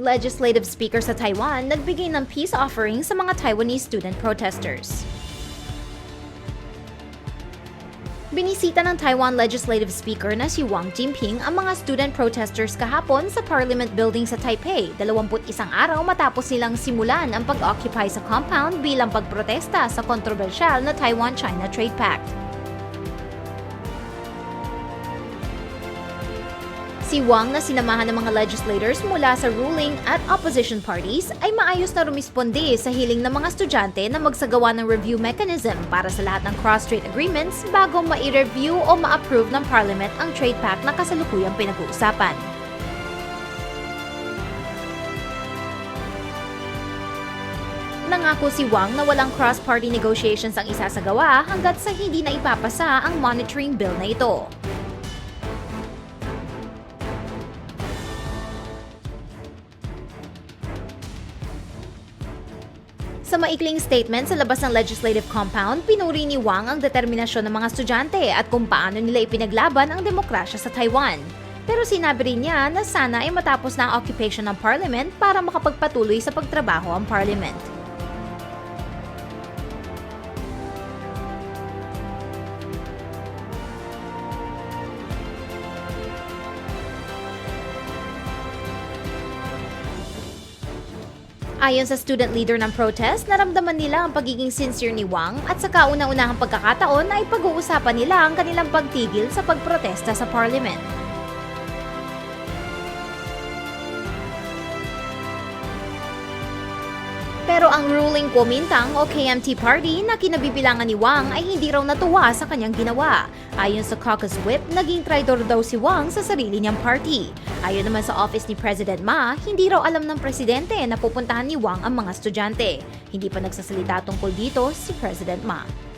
Legislative Speaker sa Taiwan nagbigay ng peace offering sa mga Taiwanese student protesters. Binisita ng Taiwan Legislative Speaker na si Wang Jinping ang mga student protesters kahapon sa Parliament Building sa Taipei, 21 araw matapos silang simulan ang pag-occupy sa compound bilang pagprotesta sa kontrobersyal na Taiwan-China Trade Pact. Si Wang na sinamahan ng mga legislators mula sa ruling at opposition parties ay maayos na rumisponde sa hiling ng mga estudyante na magsagawa ng review mechanism para sa lahat ng cross-strait agreements bago ma-review o ma-approve ng Parliament ang trade pact na kasalukuyang pinag-uusapan. Nangako si Wang na walang cross-party negotiations ang isasagawa hanggat sa hindi na ipapasa ang monitoring bill na ito. Sa maikling statement sa labas ng legislative compound, pinuri ni Wang ang determinasyon ng mga estudyante at kung paano nila ipinaglaban ang demokrasya sa Taiwan. Pero sinabi rin niya na sana ay matapos na ang occupation ng parliament para makapagpatuloy sa pagtrabaho ang parliament. Ayon sa student leader ng protest, naramdaman nila ang pagiging sincere ni Wang at sa kauna-unahang pagkakataon ay pag-uusapan nila ang kanilang pagtigil sa pagprotesta sa parliament. Pero ang ruling Kuomintang o KMT Party na kinabibilangan ni Wang ay hindi raw natuwa sa kanyang ginawa. Ayon sa caucus whip, naging traitor daw si Wang sa sarili niyang party. Ayon naman sa office ni President Ma, hindi raw alam ng presidente na pupuntahan ni Wang ang mga estudyante. Hindi pa nagsasalita tungkol dito si President Ma.